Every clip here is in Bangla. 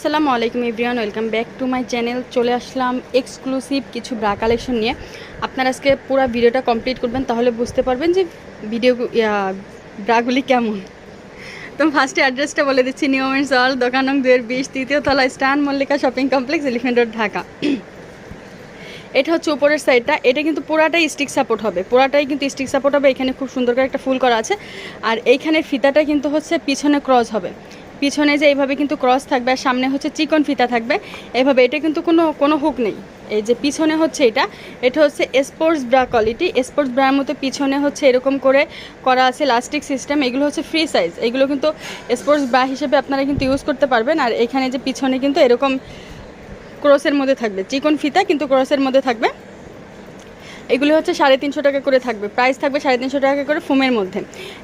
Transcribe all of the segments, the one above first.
আসসালামু আলাইকুম everyone, welcome back to my channel. চলে আসলাম এক্সক্লুসিভ কিছু ব্রা কালেকশন নিয়ে। আপনারা আজকে পুরো ভিডিওটা কমপ্লিট করবেন, তাহলে বুঝতে পারবেন যে ভিডিও ব্রাগুলি কেমন। তো ফার্স্টে অ্যাড্রেসটা বলে দিচ্ছি নিউ নিয়মের জল দোকান দুয়ের বিশ, তৃতীয় তলা স্টান, Mallika shopping complex elephant road Dhaka. এটা হচ্ছে উপরের সাইডটা এটা কিন্তু পুরাটাই স্টিক সাপোর্ট হবে। পুরাটাই কিন্তু স্টিক সাপোর্ট হবে। এখানে খুব সুন্দর করে একটা ফুল করা আছে। আর এইখানে ফিতাটা কিন্তু হচ্ছে পিছনে ক্রস হবে। পিছনে যে এইভাবে কিন্তু ক্রস থাকবে আর সামনে হচ্ছে চিকন ফিতা থাকবে, এভাবে এটা কিন্তু কোনো কোনো হুক নেই। এই যে পিছনে হচ্ছে এটা এটা হচ্ছে স্পোর্টস ব্রা কোয়ালিটি স্পোর্টস ব্রার মতো পিছনে হচ্ছে এরকম করে করা আছে লাস্টিক সিস্টেম এগুলো হচ্ছে ফ্রি সাইজ এগুলো কিন্তু স্পোর্টস ব্রা হিসেবে আপনারা কিন্তু ইউজ করতে পারবেন আর এখানে যে পিছনে কিন্তু এরকম ক্রসের মধ্যে থাকবে, চিকন ফিতা কিন্তু ক্রসের মধ্যে থাকবে। এগুলো হচ্ছে সাড়ে তিনশো টাকা করে থাকবে। প্রাইস থাকবে সাড়ে তিনশো টাকা করে ফোমের মধ্যে।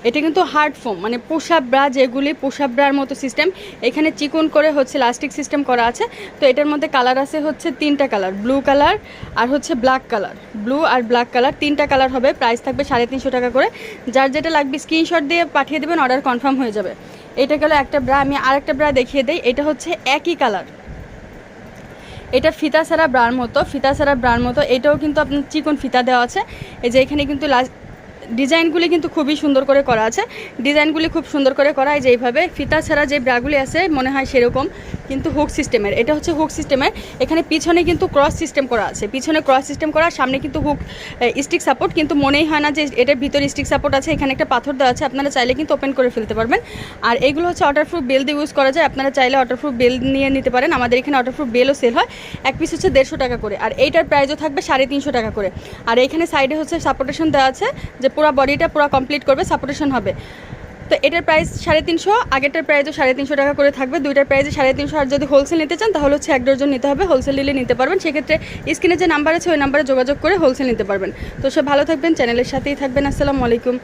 এটা কিন্তু হার্ড ফোম মানে পোশাক ব্রা যেগুলি পোশাক ব্রার মতো সিস্টেম এখানে চিকন করে হচ্ছে লাস্টিক সিস্টেম করা আছে। তো এটার মধ্যে কালার আছে হচ্ছে তিনটা কালার ব্লু কালার আর হচ্ছে ব্ল্যাক কালার ব্লু আর ব্ল্যাক কালার তিনটা কালার হবে প্রাইস থাকবে সাড়ে তিনশো টাকা করে। যার যেটা লাগবে স্ক্রিনশট দিয়ে পাঠিয়ে দেবেন অর্ডার কনফার্ম হয়ে যাবে। এটা গেলো একটা ব্রা, আমি আরেকটা ব্রা দেখিয়ে দিই, এটা হচ্ছে একই কালার এটা ফিতা ছাড়া ব্রার মতো, ফিতা সারা ব্রার মতো, এটাও কিন্তু আপনার চিকন ফিতা দেওয়া আছে। এই যে এখানে কিন্তু লাস্ট ডিজাইনগুলি কিন্তু খুবই সুন্দর করে করা আছে। ডিজাইনগুলি খুব সুন্দর করে করা হয় যে এইভাবে। ফিতা ছাড়া যে ব্রাগুলি আছে, মনে হয় সেরকম, কিন্তু হুক সিস্টেমের। এটা হচ্ছে হুক সিস্টেমের। এখানে পিছনে কিন্তু ক্রস সিস্টেম করা আছে। পিছনে ক্রস সিস্টেম করা, সামনে কিন্তু হুক স্টিক সাপোর্ট। কিন্তু মনেই হয় না যে এটার ভিতরে স্টিক সাপোর্ট আছে, এখানে একটা পাথর দেওয়া আছে। আপনারা চাইলে কিন্তু ওপেন করে ফেলতে পারবেন। আর এগুলো হচ্ছে ওয়াটারপ্রুফ বেল দিয়ে ইউজ করা যায়। আপনারা চাইলে ওয়াটারপ্রুফ বেল নিয়ে নিতে পারেন। আমাদের এখানে ওয়াটারপ্রুফ বেলও সেল হয়। এক পিস হচ্ছে দেড়শো টাকা করে। আর এইটার প্রাইসও থাকবে সাড়ে তিনশো টাকা করে। আর এখানে সাইডে হচ্ছে সাপোর্টেশন দেওয়া আছে যে পুরো বডিটা পুরো কমপ্লিট করবে সাপোর্টেশন হবে। তো এটার প্রাইস সাড়ে তিনশো, আগেরটার প্রাইসও সাড়ে তিনশো টাকা করে থাকবে। দুইটার প্রাইসে সাড়ে তিনশো, আর যদি হোলসেল নিতে চান, তাহলে হচ্ছে এক ডজন নিতে হবে। হোলসেল নিলে নিতে পারবেন। সেক্ষেত্রে স্ক্রিনে যে নাম্বার আছে, ওই নাম্বারে যোগাযোগ করে হোলসেল নিতে পারবেন। তো সব ভালো থাকবেন চ্যানেলের সাথেই থাকবেন। আসসালামু আলাইকুম।